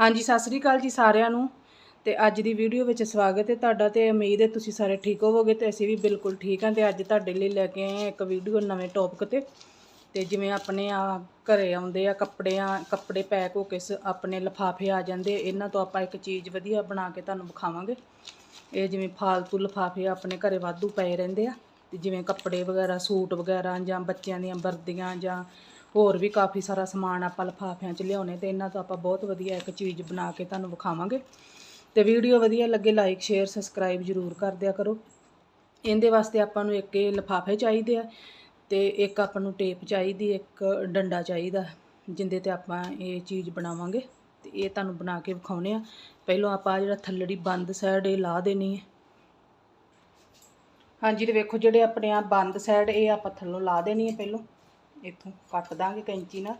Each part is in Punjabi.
ਹਾਂਜੀ, ਸਤਿ ਸ੍ਰੀ ਅਕਾਲ ਜੀ ਸਾਰਿਆਂ ਨੂੰ। ਤੇ ਅੱਜ ਦੀ ਵੀਡੀਓ ਵਿੱਚ ਸਵਾਗਤ ਹੈ ਤੁਹਾਡਾ ਤੇ ਉਮੀਦ ਹੈ ਤੁਸੀਂ ਸਾਰੇ ਠੀਕ ਹੋਵੋਗੇ ਤੇ ਅਸੀਂ ਵੀ ਬਿਲਕੁਲ ਠੀਕ ਹਾਂ ਤੇ ਅੱਜ ਤੁਹਾਡੇ ਲਈ ਲੈ ਕੇ ਆਏ ਹਾਂ ਇੱਕ ਵੀਡੀਓ ਨਵੇਂ ਟੌਪਿਕ ਤੇ। ਤੇ ਜਿਵੇਂ ਆਪਣੇ ਆ ਘਰੇ ਆਉਂਦੇ ਆ ਕੱਪੜਿਆਂ, ਕੱਪੜੇ ਪੈਕ ਹੋ ਕੇ ਸ- ਆਪਣੇ ਲਿਫਾਫੇ ਆ ਜਾਂਦੇ, ਇਹਨਾਂ ਤੋਂ ਆਪਾਂ ਇੱਕ ਚੀਜ਼ ਵਧੀਆ ਬਣਾ ਕੇ ਤੁਹਾਨੂੰ ਵਿਖਾਵਾਂਗੇ। ਇਹ ਜਿਵੇਂ ਫਾਲਤੂ ਲਿਫਾਫੇ ਆਪਣੇ ਘਰੇ ਵਾਧੂ ਪਏ ਰਹਿੰਦੇ ਆ। ਤੇ ਜਿਵੇਂ ਕੱਪੜੇ ਵਗੈਰਾ, ਸੂਟ ਵਗੈਰਾ ਜਾਂ ਬੱਚਿਆਂ ਦੀਆਂ ਵਰਦੀਆਂ ਜਾਂ ਹੋਰ ਵੀ ਕਾਫੀ ਸਾਰਾ ਸਮਾਨ ਆਪਾਂ ਲਿਫਾਫਿਆਂ 'ਚ ਲਿਆਉਣੇ ਤੇ ਇਹਨਾਂ ਤੋਂ ਆਪਾਂ ਬਹੁਤ ਵਧੀਆ ਇੱਕ ਚੀਜ਼ ਬਣਾ ਕੇ ਤੁਹਾਨੂੰ ਵਿਖਾਵਾਂਗੇ। ਤੇ ਵੀਡੀਓ ਵਧੀਆ ਲੱਗੇ ਲਾਈਕ ਸ਼ੇਅਰ ਸਬਸਕ੍ਰਾਈਬ ਜ਼ਰੂਰ ਕਰ ਦਿਆ ਕਰੋ। ਇਹਦੇ ਵਾਸਤੇ ਆਪਾਂ ਨੂੰ ਇੱਕ ਇਹ ਲਿਫਾਫੇ ਚਾਹੀਦੇ ਆ ਤੇ ਇੱਕ ਆਪਾਂ ਨੂੰ ਟੇਪ ਚਾਹੀਦੀ, ਇੱਕ ਡੰਡਾ ਚਾਹੀਦਾ ਜਿੰਦੇ ਤੇ ਆਪਾਂ ਇਹ ਚੀਜ਼ ਬਣਾਵਾਂਗੇ। ਤੇ ਇਹ ਤੁਹਾਨੂੰ ਬਣਾ ਕੇ ਵਿਖਾਉਣੇ ਆ। ਪਹਿਲਾਂ ਆਪਾਂ ਜਿਹੜਾ ਥੱਲੜੀ ਬੰਦ ਸਾਈਡ ਇਹ ਲਾ ਦੇਣੀ ਹੈ। ਹਾਂਜੀ, ਤੇ ਵੇਖੋ ਜਿਹੜੇ ਆਪਣੇ ਆ ਬੰਦ ਸਾਈਡ ਇਹ ਆਪਾਂ ਥੱਲੋਂ ਲਾ ਦੇਣੀ ਹੈ ਪਹਿਲਾਂ। ਇੱਥੋਂ ਕੱਟ ਦਾਂਗੇ ਕੈਂਚੀ ਨਾਲ।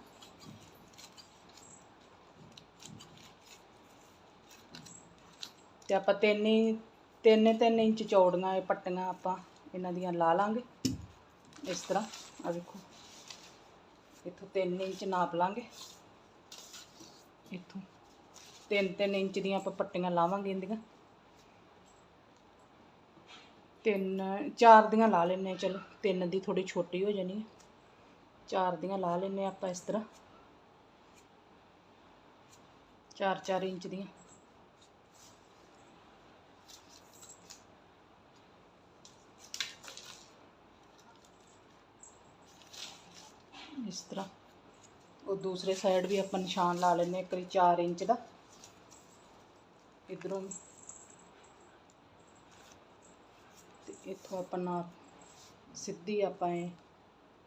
ਤੇ ਆਪਾਂ ਤਿੰਨ ਤਿੰਨ ਤਿੰਨ ਇੰਚ ਚੌੜੀਆਂ ਇਹ ਪੱਟੀਆਂ ਆਪਾਂ ਇਹਨਾਂ ਦੀਆਂ ਲਾ ਲਾਂਗੇ। ਇਸ ਤਰ੍ਹਾਂ ਆ ਵੇਖੋ। ਇੱਥੋਂ 3 ਇੰਚ ਨਾਪ ਲਾਂਗੇ। ਇੱਥੋਂ 3-3 ਇੰਚ ਦੀਆਂ ਆਪਾਂ ਪੱਟੀਆਂ ਲਾਵਾਂਗੇ ਇਹਦੀਆਂ। ਤਿੰਨ, ਚਾਰ ਦੀਆਂ ਲਾ ਲੈਨੇ ਆ ਚਲੋ ਤਿੰਨ ਦੀ ਥੋੜੀ ਛੋਟੀ ਹੋ ਜਾਣੀ ਹੈ। ਚਾਰ ਦੀਆਂ ਲਾ ਲੈਨੇ ਆ ਆਪਾਂ ਇਸ ਤਰ੍ਹਾਂ। 4-4 ਇੰਚ ਦੀਆਂ। ਇਸ ਤਰ੍ਹਾਂ। ਉਹ ਦੂਸਰੇ ਸਾਈਡ ਵੀ ਆਪਾਂ ਨਿਸ਼ਾਨ ਲਾ ਲੈਨੇ ਇੱਕ ਵਾਰੀ 4 ਇੰਚ ਦਾ। ਇਧਰੋਂ ਤੇ ਇੱਥੋਂ ਆਪਾਂ ਨਾਪ ਸਿੱਧੀ ਆਪਾਂ ਇਹ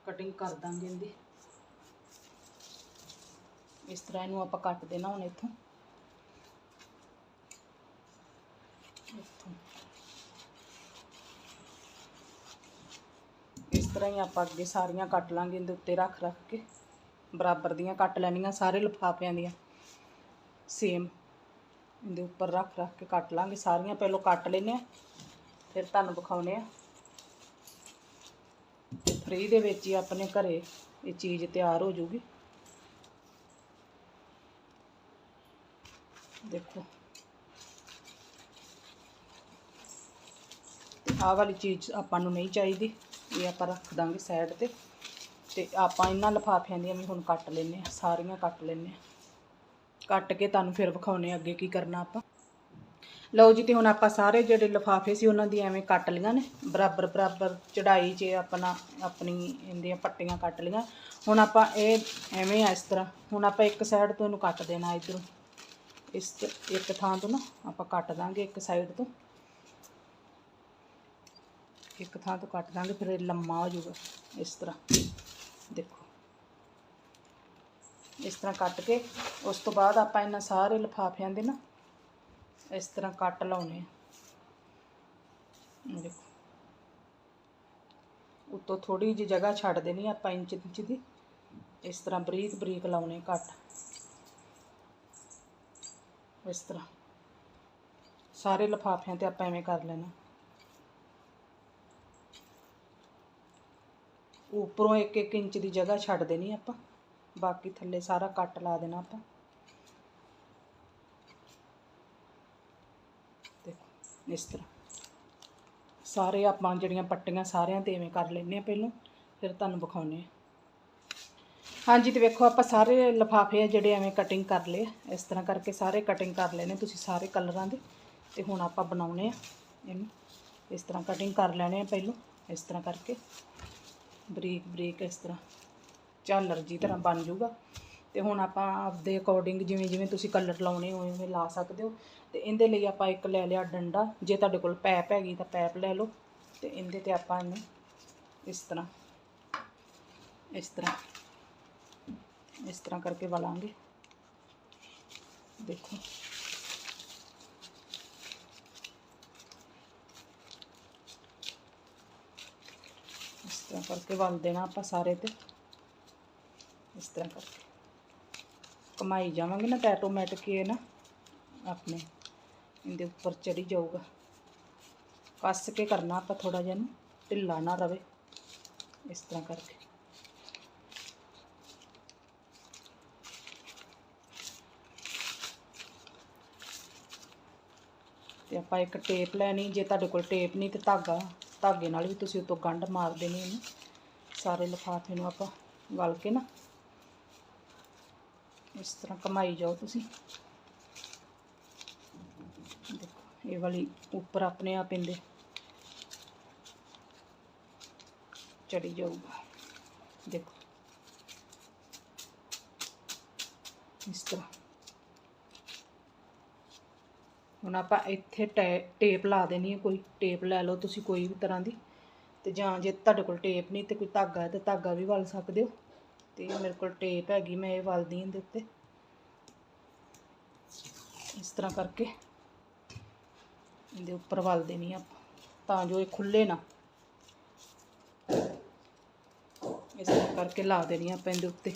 ਕਟਿੰਗ ਕਰ ਦਾਂਗੇ ਇਹਦੀ। ਇਸ ਤਰ੍ਹਾਂ ਇਹਨੂੰ ਆਪਾਂ ਕੱਟ ਦੇਣਾ ਹੁਣ ਇੱਥੋਂ। ਇੱਥੋਂ। ਇਸ ਤਰ੍ਹਾਂ ਹੀ ਆਪਾਂ ਅੱਗੇ ਸਾਰੀਆਂ ਕੱਟ ਲਾਂਗੇ, ਇਹਦੇ ਉੱਤੇ ਰੱਖ ਰੱਖ ਕੇ। ਬਰਾਬਰ ਦੀਆਂ ਕੱਟ ਲੈਣੀਆਂ, ਸਾਰੇ ਲਿਫਾਫਿਆਂ ਦੀਆਂ। ਸੇਮ ਇਹਦੇ ਉੱਪਰ ਰੱਖ ਰੱਖ ਕੇ ਕੱਟ ਲਾਂਗੇ, ਸਾਰੀਆਂ ਪਹਿਲਾਂ ਕੱਟ ਲੈਨੇ ਆ ਫਿਰ ਤੁਹਾਨੂੰ ਵਿਖਾਉਨੇ ਆ ਫ੍ਰੀ ਦੇ ਵਿੱਚ ਹੀ ਆਪਣੇ ਘਰੇ ਇਹ ਚੀਜ਼ ਤਿਆਰ ਹੋ ਜੂਗੀ। ਦੇਖੋ। ਤੇ ਆਹ ਵਾਲੀ ਚੀਜ਼ ਆਪਾਂ ਨੂੰ ਨਹੀਂ ਚਾਹੀਦੀ। ਇਹ ਆਪਾਂ ਰੱਖ ਦਾਂਗੇ ਸਾਈਡ ਤੇ। ਤੇ ਆਪਾਂ ਇਹਨਾਂ ਲਿਫਾਫਿਆਂ ਦੀਆਂ ਵੀ ਹੁਣ ਕੱਟ ਲੈਨੇ ਆ ਸਾਰੀਆਂ ਕੱਟ ਲੈਨੇ ਆ ਕੱਟ ਕੇ ਤੁਹਾਨੂੰ ਫਿਰ ਵਿਖਾਉਨੇ ਆ ਅੱਗੇ ਕੀ ਕਰਨਾ ਆਪਾਂ। ਲਓ ਜੀ ਤੇ ਹੁਣ ਆਪਾਂ ਸਾਰੇ ਜਿਹੜੇ ਲਿਫਾਫੇ ਸੀ ਉਹਨਾਂ ਦੀ ਐਵੇਂ ਕੱਟ ਲਈਆਂ ਨੇ। ਬਰਾਬਰ ਬਰਾਬਰ ਚੜਾਈ 'ਚ ਆਪਣਾ, ਆਪਣੀ ਇਹਦੀਆਂ ਪੱਟੀਆਂ ਕੱਟ ਲਈਆਂ। ਹੁਣ ਆਪਾਂ ਇਹ ਐਵੇਂ ਆ ਇਸ ਤਰ੍ਹਾਂ। ਹੁਣ ਆਪਾਂ ਇੱਕ ਸਾਈਡ ਤੋਂ ਇਹਨੂੰ ਕੱਟ ਦੇਣਾ ਇਧਰੋਂ। ਇਸ ਇੱਕ ਥਾਂ ਤੋਂ ਨਾ ਆਪਾਂ ਕੱਟ ਦਾਂਗੇ ਇੱਕ ਸਾਈਡ ਤੋਂ। ਇੱਕ ਥਾਂ ਤੋਂ ਕੱਟ ਦਾਂਗੇ, ਫਿਰ ਇਹ ਲੰਮਾ ਹੋ ਜਾਊਗਾ। ਇਸ ਤਰ੍ਹਾਂ। ਦੇਖੋ। ਇਸ ਤਰ੍ਹਾਂ ਕੱਟ ਕੇ ਉਸ ਤੋਂ ਬਾਅਦ ਆਪਾਂ ਇਹਨਾਂ ਸਾਰੇ ਲਿਫਾਫਿਆਂ ਦੇ ਨਾ ਇਸ ਤਰ੍ਹਾਂ ਕੱਟ ਲਾਉਣੇ ਆ। ਦੇਖੋ। ਉੱਤੋਂ ਥੋੜੀ ਜਿਹੀ ਜਗ੍ਹਾ ਛੱਡ ਦੇਣੀ ਆਪਾਂ ਇੰਚ ਇੰਚ ਦੀ। ਇਸ ਤਰ੍ਹਾਂ ਬਰੀਕ ਬਰੀਕ ਲਾਉਣੇ ਕੱਟ। ਇਸ ਤਰ੍ਹਾਂ। ਸਾਰੇ ਲਿਫਾਫਿਆਂ ਤੇ ਆਪਾਂ ਐਵੇਂ ਕਰ ਲੈਣਾ। ਉੱਪਰੋਂ ਇੱਕ ਇੱਕ ਇੰਚ ਦੀ ਜਗ੍ਹਾ ਛੱਡ ਦੇਣੀ ਆਪਾਂ। ਬਾਕੀ ਥੱਲੇ ਸਾਰਾ ਕੱਟ ਲਾ ਦੇਣਾ ਆਪਾਂ ਦੇਖੋ ਇਸ ਤਰ੍ਹਾਂ। ਸਾਰੇ ਆਪਾਂ ਜਿਹੜੀਆਂ ਪੱਟੀਆਂ ਸਾਰਿਆਂ ਤੇ ਐਵੇਂ ਕਰ ਲੈਣੇ ਆ ਪਹਿਲਾਂ, ਫਿਰ ਤੁਹਾਨੂੰ ਵਿਖਾਉਨੇ ਆ ਹਾਂਜੀ ਤੇ ਵੇਖੋ ਆਪਾਂ ਸਾਰੇ ਲਿਫਾਫੇ ਆ ਜਿਹੜੇ ਐਵੇਂ ਕਟਿੰਗ ਕਰ ਲਏ ਇਸ ਤਰ੍ਹਾਂ ਕਰਕੇ ਸਾਰੇ ਕਟਿੰਗ ਕਰ ਲੈਣੇ ਤੁਸੀਂ ਸਾਰੇ ਕਲਰਾਂ ਦੇ। ਤੇ ਹੁਣ ਆਪਾਂ ਬਣਾਉਣੇ ਆ ਇਹਨੂੰ। ਇਸ ਤਰ੍ਹਾਂ ਕਟਿੰਗ ਕਰ ਲੈਣੇ ਆ ਪਹਿਲਾਂ। ਇਸ ਤਰ੍ਹਾਂ ਕਰਕੇ ਬਰੀਕ ਬਰੀਕ ਇਸ ਤਰ੍ਹਾਂ। ਝਾਲਰ ਜੀ ਤਰ੍ਹਾਂ ਬਣ ਜਾਊਗਾ। ਤੇ ਹੁਣ ਆਪਾਂ ਆਪਦੇ ਅਕੋਰਡਿੰਗ ਜਿਵੇਂ ਜਿਵੇਂ ਤੁਸੀਂ ਕਲਰ ਲਾਉਣੇ ਹੋਏ, ਉਵੇਂ ਲਾ ਸਕਦੇ ਹੋ। ਤੇ ਇਹਦੇ ਲਈ ਆਪਾਂ ਇੱਕ ਲੈ ਲਿਆ ਡੰਡਾ। ਜੇ ਤੁਹਾਡੇ ਕੋਲ ਪੈਪ ਹੈਗੀ ਤਾਂ ਪੈਪ ਲੈ ਲਓ। ਤੇ ਇਹਦੇ ਤੇ ਆਪਾਂ ਇਹਨੂੰ ਇਸ ਤਰ੍ਹਾਂ ਇਸ ਤਰ੍ਹਾਂ ਇਸ ਤਰ੍ਹਾਂ ਕਰਕੇ ਵਲਾਂਗੇ। ਦੇਖੋ। ਇਸ ਤਰ੍ਹਾਂ ਕਰਕੇ ਵਲ ਦੇਣਾ ਆਪਾਂ ਸਾਰੇ ਤੇ। ਇਸ ਤਰ੍ਹਾਂ ਕਰਕੇ। ਕਮਾਈ ਜਾਵਾਂਗੇ ਨਾ ਤਾਂ ਆਟੋਮੈਟਿਕ ਇਹ ਨਾ ਆਪਣੇ ਇਹਦੇ ਉੱਪਰ ਚੜੀ ਜਾਊਗਾ। ਕੱਸ ਕੇ ਕਰਨਾ ਆਪਾਂ ਥੋੜਾ ਜਿਹਾ ਨੂੰ, ਢਿੱਲਾ ਨਾ ਰਵੇ ਇਸ ਤਰ੍ਹਾਂ ਕਰਕੇ। ਤੇ ਆਪਾਂ ਇੱਕ ਟੇਪ ਲੈਣੀ, ਜੇ ਤੁਹਾਡੇ ਕੋਲ ਟੇਪ ਨਹੀਂ ਤੇ ਧਾਗਾ, ਧਾਗੇ ਨਾਲ ਵੀ ਤੁਸੀਂ ਉਤੋਂ ਗੰਢ ਮਾਰ ਦੇਣੀ ਇਹਨੂੰ ਸਾਰੇ ਲਿਫਾਫੇ ਨੂੰ ਆਪਾਂ ਗਲ ਕੇ ਨਾ ਇਸ ਤਰ੍ਹਾਂ ਕਮਾਈ ਜਾਓ ਤੁਸੀਂ। ਦੇਖੋ, ਇਹ ਵਾਲੀ ਉੱਪਰ ਆਪਣੇ ਆਪ ਇੰਦੇ ਚੜੀ ਜਾਊਗਾ। ਦੇਖੋ। ਇਸ ਤਰ੍ਹਾਂ। ਹੁਣ ਆਪਾਂ ਇੱਥੇ ਟੈ- ਟੇਪ ਲਾ ਦੇਣੀ ਹੈ ਕੋਈ। ਟੇਪ ਲੈ ਲਓ ਤੁਸੀਂ ਕੋਈ ਵੀ ਤਰ੍ਹਾਂ ਦੀ। ਤੇ ਜਾਂ ਜੇ ਤੁਹਾਡੇ ਕੋਲ ਟੇਪ ਨਹੀਂ ਤੇ ਕੋਈ ਧਾਗਾ ਹੈ ਤੇ ਧਾਗਾ ਵੀ ਵਲ ਸਕਦੇ ਹੋ। ਤੇ ਮੇਰੇ ਕੋਲ ਟੇਪ ਹੈਗੀ, ਮੈਂ ਇਹ ਵਲਦੀ ਇਹਦੇ ਉੱਤੇ। ਇਸ ਤਰ੍ਹਾਂ ਕਰਕੇ ਇਹਦੇ ਉੱਪਰ ਵਲ ਦੇਣੀ ਆ ਤਾਂ ਜੋ ਇਹ ਖੁੱਲੇ ਨਾ। ਇਸ ਤਰ੍ਹਾਂ ਕਰਕੇ ਲਾ ਦੇਣੀ ਆਪਾਂ ਇਹਦੇ ਉੱਤੇ।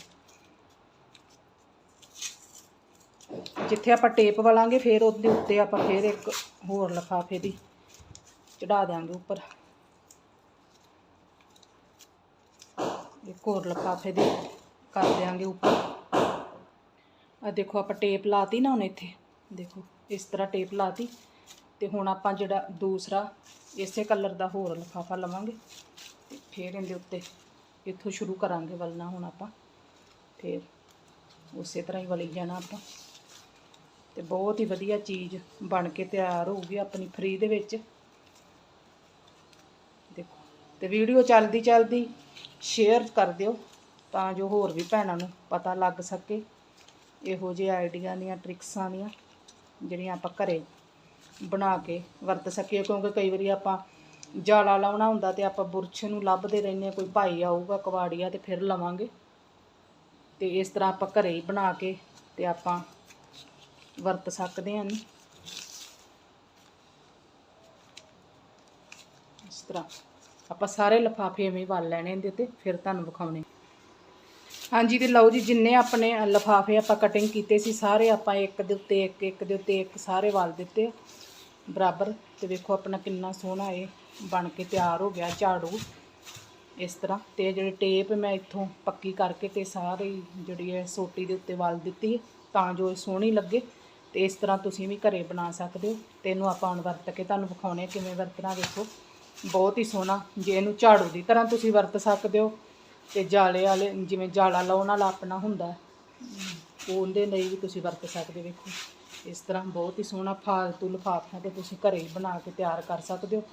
ਜਿੱਥੇ ਆਪਾਂ ਟੇਪ ਵਲਾਂਗੇ, ਫਿਰ ਉਹਦੇ ਉੱਤੇ ਆਪਾਂ ਫਿਰ ਇੱਕ ਹੋਰ ਲਿਫਾਫੇ ਦੀ ਚੜਾ ਦਿਆਂਗੇ ਉੱਪਰ। ਇੱਕ ਹੋਰ ਲਿਫਾਫੇ ਦੇ ਕਰ ਦਿਆਂਗੇ ਉੱਪਰ। ਆ ਦੇਖੋ, ਆਪਾਂ ਟੇਪ ਲਾਤੀ ਨਾ ਹੁਣ ਇੱਥੇ। ਦੇਖੋ, ਇਸ ਤਰ੍ਹਾਂ ਟੇਪ ਲਾਤੀ ਤੇ ਹੁਣ ਆਪਾਂ ਜਿਹੜਾ ਦੂਸਰਾ ਇਸੇ ਕਲਰ ਦਾ ਹੋਰ ਲਿਫਾਫਾ ਲਵਾਂਗੇ ਤੇ ਫਿਰ ਇਹਦੇ ਉੱਤੇ ਇੱਥੋਂ ਸ਼ੁਰੂ ਕਰਾਂਗੇ ਵਲਣਾ ਹੁਣ ਆਪਾਂ। ਫਿਰ ਉਸੇ ਤਰ੍ਹਾਂ ਹੀ ਵਲੀ ਜਾਣਾ ਆਪਾਂ। ਤੇ ਬਹੁਤ ਹੀ ਵਧੀਆ ਚੀਜ਼ ਬਣ ਕੇ ਤਿਆਰ ਹੋਊਗੀ ਆਪਣੀ ਫਰੀ ਦੇ ਵਿੱਚ। ਦੇਖੋ, ਤੇ ਵੀਡੀਓ ਚੱਲਦੀ ਚੱਲਦੀ ਸ਼ੇਅਰ ਕਰ ਦਿਓ ਤਾਂ ਜੋ ਹੋਰ ਵੀ ਭੈਣਾਂ ਨੂੰ ਪਤਾ ਲੱਗ ਸਕੇ। ਇਹੋ ਜਿਹੇ ਆਈਡੀਆ ਦੀਆਂ ਟ੍ਰਿਕਸਾਂ ਦੀਆਂ ਜਿਹੜੀਆਂ ਆਪਾਂ ਘਰੇ ਬਣਾ ਕੇ ਵਰਤ ਸਕੀਏ। ਕਿਉਂਕਿ ਕਈ ਵਾਰੀ ਆਪਾਂ ਜਾਲਾ ਲਾਉਣਾ ਹੁੰਦਾ ਤੇ ਆਪਾਂ ਬੁਰਸ਼ ਨੂੰ ਲੱਭਦੇ ਰਹਿੰਦੇ ਹਾਂ। ਕੋਈ ਭਾਈ ਆਊਗਾ ਕਵਾੜੀਆ ਤੇ ਫਿਰ ਲਵਾਂਗੇ। ਤੇ ਇਸ ਤਰ੍ਹਾਂ ਆਪਾਂ ਘਰੇ ਹੀ ਬਣਾ ਕੇ ਤੇ ਆਪਾਂ ਵਰਤ ਸਕਦੇ ਹਾਂ। ਇਸ ਤਰ੍ਹਾਂ। ਆਪਾਂ ਸਾਰੇ ਲਿਫਾਫੇ ਐਵੇਂ ਵੱਲ ਲੈਣੇ ਇਹਦੇ ਤੇ, ਫਿਰ ਤੁਹਾਨੂੰ ਵਿਖਾਉਣੇ। ਹਾਂਜੀ ਤੇ ਲਓ ਜੀ, ਜਿੰਨੇ ਆਪਣੇ ਲਿਫਾਫੇ ਆਪਾਂ ਕਟਿੰਗ ਕੀਤੇ ਸੀ, ਸਾਰੇ ਆਪਾਂ ਇੱਕ ਦੇ ਉੱਤੇ ਇੱਕ ਇੱਕ ਦੇ ਉੱਤੇ ਇੱਕ ਸਾਰੇ ਵੱਲ ਦਿੱਤੇ। ਬਰਾਬਰ, ਤੇ ਵੇਖੋ ਆਪਣਾ ਕਿੰਨਾ ਸੋਹਣਾ ਇਹ ਬਣ ਕੇ ਤਿਆਰ ਹੋ ਗਿਆ, ਝਾੜੂ। ਇਸ ਤਰ੍ਹਾਂ, ਤੇ ਇਹ ਜਿਹੜੀ ਟੇਪ ਮੈਂ ਇੱਥੋਂ ਪੱਕੀ ਕਰਕੇ ਤੇ ਸਾਰੀ ਜਿਹੜੀ ਹੈ ਸੋਟੀ ਦੇ ਉੱਤੇ ਵੱਲ ਦਿੱਤੀ ਤਾਂ ਜੋ ਇਹ ਸੋਹਣੀ ਲੱਗੇ। ਤੇ ਇਸ ਤਰ੍ਹਾਂ ਤੁਸੀਂ ਵੀ ਘਰੇ ਬਣਾ ਸਕਦੇ ਹੋ। ਤੇ ਇਹਨੂੰ ਆਪਾਂ ਹੁਣ ਵਰਤ ਕੇ ਤੁਹਾਨੂੰ ਵਿਖਾਉਣੇ ਆ, ਕਿਵੇਂ ਵਰਤਣਾ ਵੇਖੋ। ਬਹੁਤ ਹੀ ਸੋਹਣਾ ਜੇ ਇਹਨੂੰ ਝਾੜੂ ਦੀ ਤਰ੍ਹਾਂ ਤੁਸੀਂ ਵਰਤ ਸਕਦੇ ਹੋ, ਤੇ ਜਾਲੇ ਵਾਲੇ ਜਿਵੇਂ ਜਾਲਾ ਲਾਉਣ ਵਾਲਾ ਆਪਣਾ ਹੁੰਦਾ ਉਹਦੇ ਲਈ ਵੀ ਤੁਸੀਂ ਵਰਤ ਸਕਦੇ ਵੇਖੋ, ਇਸ ਤਰ੍ਹਾਂ ਬਹੁਤ ਹੀ ਸੋਹਣਾ ਫਾਲਤੂ ਲਿਫਾਫਿਆਂ ਤੇ ਤੁਸੀਂ ਘਰੇ ਹੀ ਬਣਾ ਕੇ ਤਿਆਰ ਕਰ ਸਕਦੇ ਹੋ।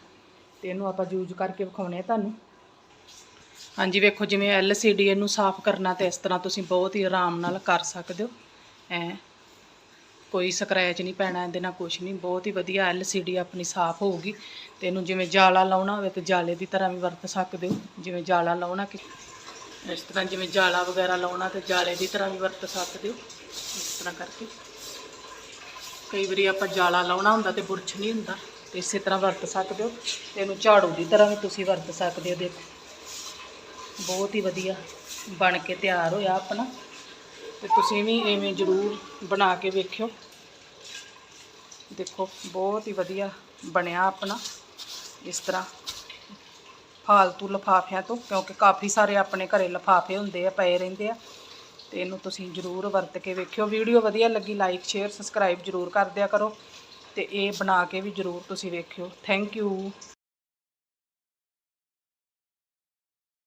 ਤੇ ਇਹਨੂੰ ਆਪਾਂ ਯੂਜ਼ ਕਰਕੇ ਵਿਖਾਉਣੇ ਆ ਤੁਹਾਨੂੰ। ਹਾਂਜੀ, ਵੇਖੋ ਜਿਵੇਂ LCD ਇਹਨੂੰ ਸਾਫ਼ ਕਰਨਾ ਤੇ ਇਸ ਤਰ੍ਹਾਂ ਤੁਸੀਂ ਬਹੁਤ ਹੀ ਆਰਾਮ ਨਾਲ ਕਰ ਸਕਦੇ ਹੋ। ਐ। ਕੋਈ ਸਕ੍ਰੈਚ ਨਹੀਂ ਪੈਣਾ, ਇਹਦੇ ਨਾਲ ਕੁਝ ਨਹੀਂ। ਬਹੁਤ ਹੀ ਵਧੀਆ LCD ਆਪਣੀ ਸਾਫ਼ ਹੋਊਗੀ। ਤੇ ਇਹਨੂੰ ਜਿਵੇਂ ਜਾਲਾ ਲਾਉਣਾ ਹੋਵੇ ਤੇ ਜਾਲੇ ਦੀ ਤਰ੍ਹਾਂ ਵੀ ਵਰਤ ਸਕਦੇ ਹੋ। ਜਿਵੇਂ ਜਾਲਾ ਲਾਉਣਾ ਕਿ, ਇਸ ਤਰ੍ਹਾਂ ਜਿਵੇਂ ਜਾਲਾ ਵਗੈਰਾ ਲਾਉਣਾ ਤੇ ਜਾਲੇ ਦੀ ਤਰ੍ਹਾਂ ਵੀ ਵਰਤ ਸਕਦੇ ਹੋ। ਇਸ ਤਰ੍ਹਾਂ ਕਰਕੇ। ਕਈ ਵਾਰੀ ਆਪਾਂ ਜਾਲਾ ਲਾਉਣਾ ਹੁੰਦਾ ਤੇ ਬੁਰਸ਼ ਨਹੀਂ ਹੁੰਦਾ। ਤੇ ਇਸੇ ਤਰ੍ਹਾਂ ਵਰਤ ਸਕਦੇ ਹੋ। ਤੇ ਇਹਨੂੰ ਝਾੜੂ ਦੀ ਤਰ੍ਹਾਂ ਵੀ ਤੁਸੀਂ ਵਰਤ ਸਕਦੇ ਹੋ, ਦੇਖੋ। ਬਹੁਤ ਹੀ ਵਧੀਆ ਬਣ ਕੇ ਤਿਆਰ ਹੋਇਆ ਆਪਣਾ। ਤੇ ਤੁਸੀਂ ਵੀ ਐਵੇਂ ਜ਼ਰੂਰ ਬਣਾ ਕੇ ਵੇਖਿਓ। ਦੇਖੋ, ਬਹੁਤ ਹੀ ਵਧੀਆ ਬਣਿਆ ਆਪਣਾ, ਇਸ ਤਰ੍ਹਾਂ ਫਾਲਤੂ ਲਫਾਫਿਆਂ ਤੋਂ, ਕਿਉਂਕਿ ਕਾਫੀ ਸਾਰੇ ਆਪਣੇ ਘਰੇ ਲਫਾਫੇ ਹੁੰਦੇ ਆ, ਪਏ ਰਹਿੰਦੇ ਆ। ਤੇ ਇਹਨੂੰ ਤੁਸੀਂ ਜ਼ਰੂਰ ਵਰਤ ਕੇ ਵੇਖਿਓ। ਵੀਡੀਓ ਵਧੀਆ ਲੱਗੀ ਲਾਈਕ ਸ਼ੇਅਰ ਸਬਸਕ੍ਰਾਈਬ ਜ਼ਰੂਰ ਕਰ ਦਿਆ ਕਰੋ। ਤੇ ਇਹ ਬਣਾ ਕੇ ਵੀ ਜ਼ਰੂਰ ਤੁਸੀਂ ਵੇਖਿਓ। Thank you